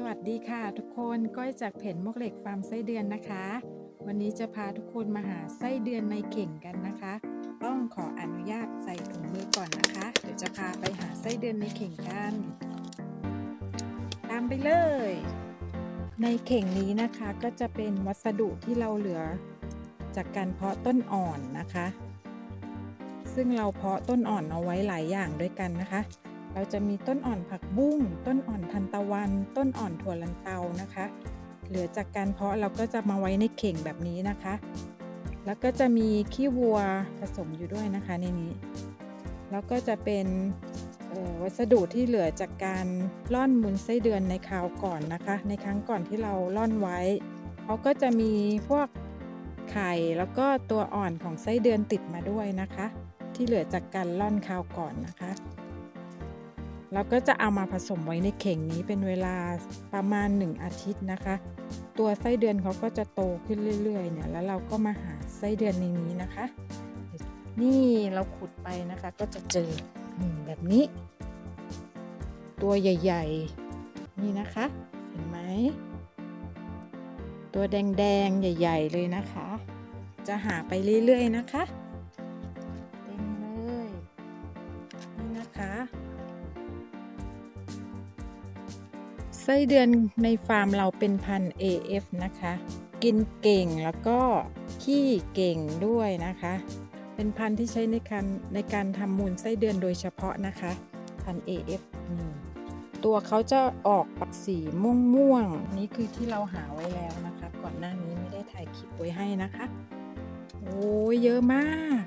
สวัสดีค่ะทุกคนก้อยจากเพจมกเหล็กฟาร์มไส้เดือนนะคะ วันนี้จะพาทุกคนมาหาไส้เดือนในเข่งกันนะคะ ต้องขออนุญาตใส่ถุงมือก่อนนะคะ เดี๋ยวจะพาไปหาไส้เดือนในเข่งกัน ตามไปเลย ในเข่งนี้นะคะก็จะเป็นวัสดุที่เราเหลือจากการเพาะต้นอ่อนนะคะ ซึ่งเราเพาะต้นอ่อนเอาไว้หลายอย่างด้วยกันนะคะ เราจะมีต้นอ่อนผักบุ้ง ต้นอ่อนทันตะวัน ต้นอ่อนถั่วลันเตานะคะ เหลือจากการเพาะเราก็จะมาไว้ในเข่งแบบนี้นะคะ แล้วก็จะมีขี้วัวผสมอยู่ด้วยนะคะในนี้ แล้วก็จะเป็นวัสดุที่เหลือจากการล่อนมุนไส้เดือนในคราวก่อนนะคะ ในครั้งก่อนที่เราล่อนไว้เขาก็จะมีพวกไข่แล้วก็ตัวอ่อนของไส้เดือนติดมาด้วยนะคะ ที่เหลือจากการล่อนคราวก่อนนะคะ เราก็จะเอามาผสมไว้ในเข่งนี้เป็นเวลาประมาณ 1 อาทิตย์นะคะ ตัวไส้เดือนเขาก็จะโตขึ้นเรื่อยๆเนี่ยแล้วเราก็มาหาไส้เดือนในนี้นะคะ นี่เราขุดไปนะคะก็จะเจอแบบนี้ ตัวใหญ่ๆ นี่นะคะ เห็นไหม ตัวแดงๆ ใหญ่ ๆ เลยนะคะ จะหาไปเรื่อยๆนะคะ ส้เดือนในฟาร์มเราเป็นพันธุ์ AF นะคะ กินเก่งแล้วก็ขี้เก่งด้วยนะคะ เป็นพันธุ์ที่ใช้ในการในการทำมูลไส้เดือนโดยเฉพาะนะคะ พันธุ์ AF นี่ตัวเขาจะออกปักสีม่วงม่วงนี่คือที่เราหาไว้แล้วนะคะ ก่อนหน้านี้ไม่ได้ถ่ายคลิปไว้ให้นะคะ โอ้ยเยอะมาก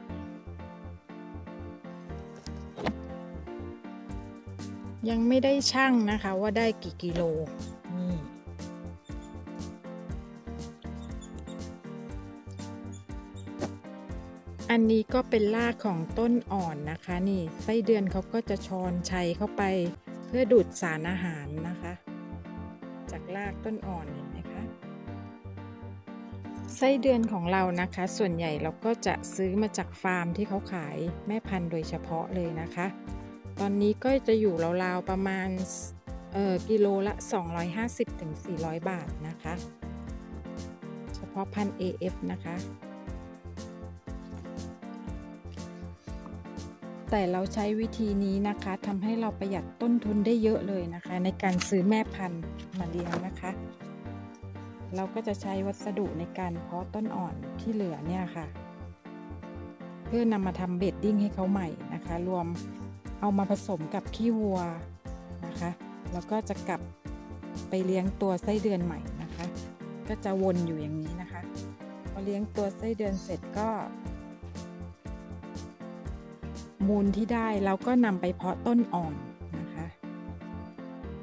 ยังไม่ได้ช่างนะคะว่าได้กี่กิโลนี่อันนี้ก็เป็นรากของต้นอ่อนนะคะนี่ไส้เดือนเขาก็จะชอนชัยเข้าไปเพื่อดูดสารอาหารนะคะ จากรากต้นอ่อนเห็นไหมคะไส้เดือนของเรานะคะ ส่วนใหญ่เราก็จะซื้อมาจากฟาร์มที่เขาขายแม่พันธุ์โดยเฉพาะเลยนะคะ ตอนนี้ก็จะอยู่ราวๆประมาณเออกิโลละ 250-400 บาทนะคะ เฉพาะพันธุ์ AF นะคะ แต่เราใช้วิธีนี้นะคะทำให้เราประหยัดต้นทุนได้เยอะเลยนะคะ ในการซื้อแม่พันธุ์มาเลี้ยงนะคะ เราก็จะใช้วัสดุในการเพาะต้นอ่อนที่เหลือเนี่ยค่ะ เพื่อนำมาทำเบดดิ้งให้เขาใหม่นะคะ รวม เอามาผสมกับขี้วัวนะคะ แล้วก็จะกลับไปเลี้ยงตัวไส้เดือนใหม่นะคะ ก็จะวนอยู่อย่างนี้นะคะพอเลี้ยงตัวไส้เดือนเสร็จก็ มูลที่ได้เราก็นำไปเพาะต้นอ่อนนะคะ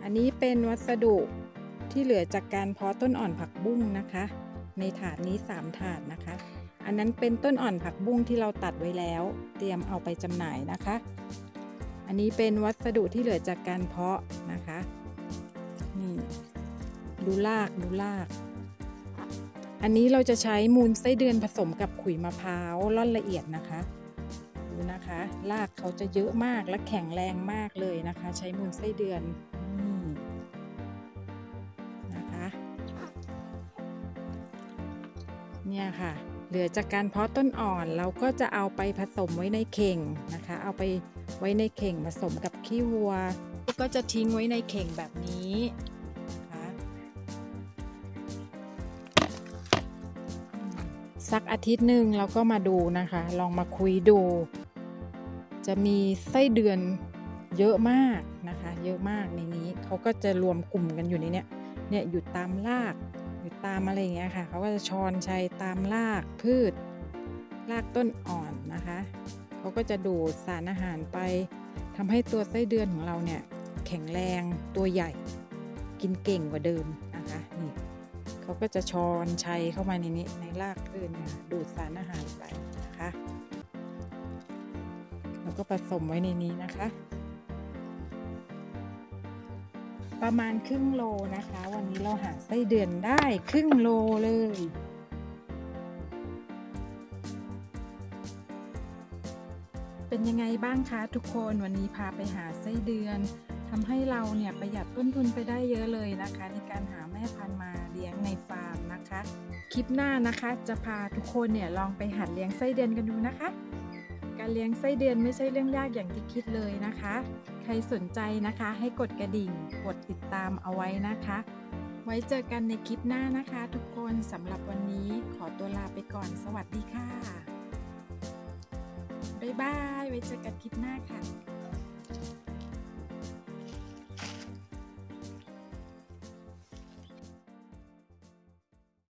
อันนี้เป็นวัสดุที่เหลือจากการเพาะต้นอ่อนผักบุ้งนะคะ ในถาดนี้ 3 ถาดนะคะ อันนั้นเป็นต้นอ่อนผักบุ้งที่เราตัดไว้แล้ว เตรียมเอาไปจำหน่ายนะคะ อันนี้เป็นวัสดุที่เหลือจากการเพาะนะคะ นี่ดูลากดูลาก อันนี้เราจะใช้มูลไส้เดือนผสมกับขุยมะพร้าวร่อนละเอียดนะคะ ดูนะคะลากเขาจะเยอะมากและแข็งแรงมากเลยนะคะ ใช้มูลไส้เดือนนี่นะคะเนี่ยค่ะ เหลือจากการเพาะต้นอ่อนเราก็จะเอาไปผสมไว้ในเข่งนะคะ เอาไป ไว้ในเข่งผสมกับขี้วัว ก็จะทิ้งไว้ในเข่งแบบนี้สักอาทิตย์หนึ่งเราก็มาดูนะคะ ลองมาคุยดู จะมีไส้เดือนเยอะมากนะคะ เยอะมากในนี้เขาก็จะรวมกลุ่มกันอยู่ในเนี้ยเนี่ยอยู่ตามรากอยู่ตามอะไรอย่างเงี้ยค่ะเขาก็จะชอนชัยตามรากพืชรากต้นอ่อนนะคะ เขาก็จะดูดสารอาหารไปทำให้ตัวไส้เดือนของเราเนี่ยแข็งแรงตัวใหญ่ กินเก่งกว่าเดิมนะคะนี่เขาก็จะชอนชัยเข้ามาในนี้ในรากพืชเนี่ยดูดสารอาหารไปนะคะแล้วก็ผสมไว้ในนี้นะคะ ประมาณครึ่งโลนะคะ วันนี้เราหาไส้เดือนได้ครึ่งโลเลย เป็นยังไงบ้างคะทุกคนวันนี้พาไปหาไส้เดือนทำให้เราเนี่ยประหยัดต้นทุนไปได้เยอะเลยนะคะ ในการหาแม่พันธุ์มาเลี้ยงในฟาร์มนะคะ คลิปหน้านะคะจะพาทุกคนเนี่ยลองไปหัดเลี้ยงไส้เดือนกันดูนะคะ การเลี้ยงไส้เดือนไม่ใช่เรื่องยากอย่างที่คิดเลยนะคะ ใครสนใจนะคะให้กดกระดิ่งกดติดตามเอาไว้นะคะ ไว้เจอกันในคลิปหน้านะคะ ทุกคนสำหรับวันนี้ขอตัวลาไปก่อนสวัสดีค่ะ บ๊ายบาย ไว้เจอกันคลิปหน้าค่ะ